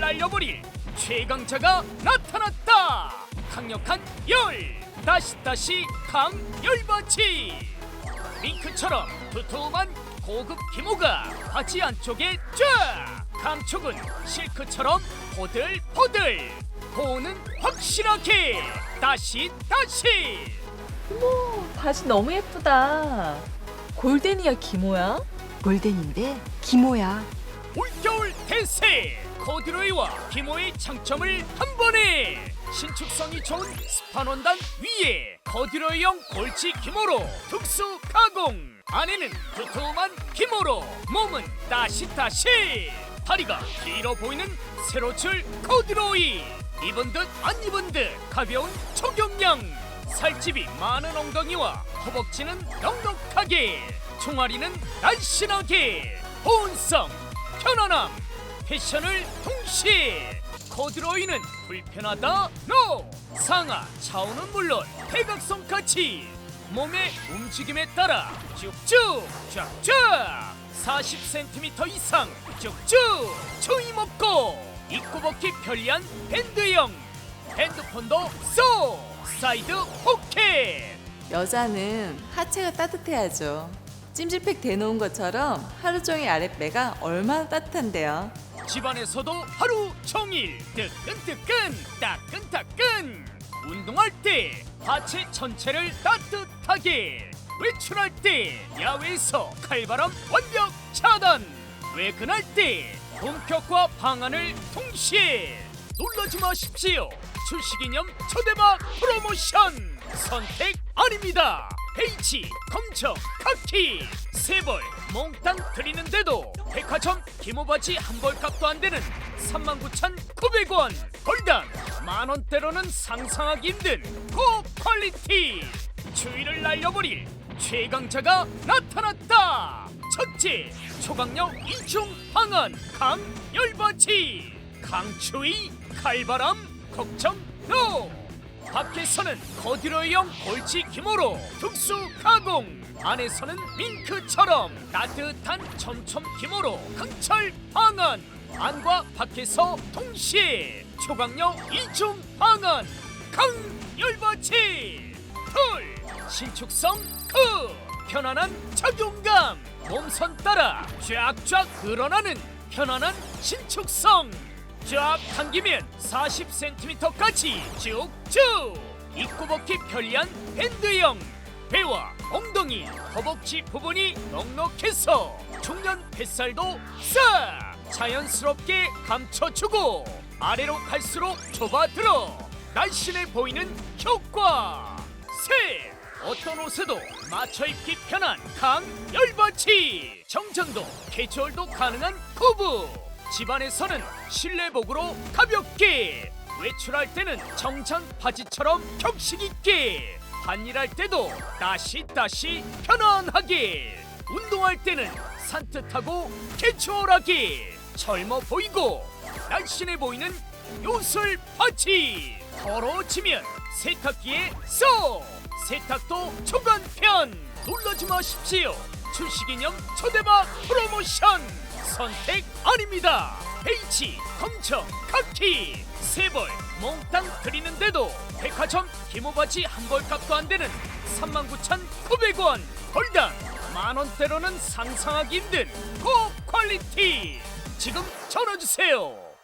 날려버릴 최강자가 나타났다. 강력한 열 다시 다시 강열받치 밍크처럼 두툼한 고급 기모가 바지 안쪽에 쫙 감촉은 실크처럼 포들포들 보호는 확실하게 다시 다시 어머, 바지 너무 예쁘다. 골데니아 기모야? 골덴인데 기모야. 올겨울 대세! 코드로이와 기모의 장점을 한 번에! 신축성이 좋은 스판원단 위에 코드로이형 골치 기모로 특수 가공! 안에는 두툼한 기모로 몸은 따시따시! 다리가 길어 보이는 세로줄 코드로이! 입은 듯 안 입은 듯 가벼운 적용량 살집이 많은 엉덩이와 허벅지는 넉넉하게! 종아리는 날씬하게! 보온성 편안함 패션을 동시에 코드로이는 불편하다? 노 상하 좌우는 물론 대각선까지 몸의 움직임에 따라 쭉쭉 쫙쫙 40cm 이상 쭉쭉 조이 먹고 입고 벗기 편리한 밴드형 핸드폰도 쏘! 사이드 포켓! 여자는 하체가 따뜻해야죠. 찜질팩 대놓은 것처럼 하루 종일 아랫배가 얼마나 따뜻한데요. 집안에서도 하루 종일 뜨끈뜨끈 따끈따끈. 운동할 때 하체 전체를 따뜻하게. 외출할 때 야외에서 칼바람 완벽 차단. 외근할 때 본격과 방안을 동시에. 놀라지 마십시오. 출시기념 초대박 프로모션 선택 아닙니다 H 검정 카키 세 벌 몽땅 드리는데도 백화점 기모바지 한 벌 값도 안 되는 39,900원 벌당 만 원대로는 상상하기 힘든 고퀄리티. 추위를 날려버릴 최강자가 나타났다. 첫째 초강력 이중 방안 강열바지 강추위 칼바람 걱정 노 밖에서는 거드러이형 골치 기모로 특수 가공. 안에서는 밍크처럼 따뜻한 촘촘 기모로 강철 방안 안과 밖에서 동시에 초강력 이중 방안 강열바치 털 신축성 크 편안한 착용감. 몸선 따라 쫙쫙 늘어나는 편안한 신축성 쫙 당기면 40cm까지 쭉쭉. 입고 벗기 편리한 밴드형 배와 엉덩이 허벅지 부분이 넉넉해서 중년 뱃살도 싹 자연스럽게 감춰주고 아래로 갈수록 좁아들어 날씬해 보이는 효과 셋 어떤 옷에도 맞춰 입기 편한 강열바치 정장도 캐주얼도 가능한 구부 집안에서는 실내복으로 가볍게. 외출할 때는 정장 바지처럼 격식 있게. 반일할 때도 따시따시 편안하게. 운동할 때는 산뜻하고 캐주얼하게. 젊어 보이고 날씬해 보이는 요술 바지. 더러워지면 세탁기에 쏙 세탁도 초간편. 놀라지 마십시오. 출시기념 초대박 프로모션 선택 아닙니다. H 검정 카키. 세벌 몽땅 드리는데도 백화점 기모바지 한 벌 값도 안 되는 39,900원 벌당 만 원대로는 상상하기 힘든 고퀄리티. 지금 전화 주세요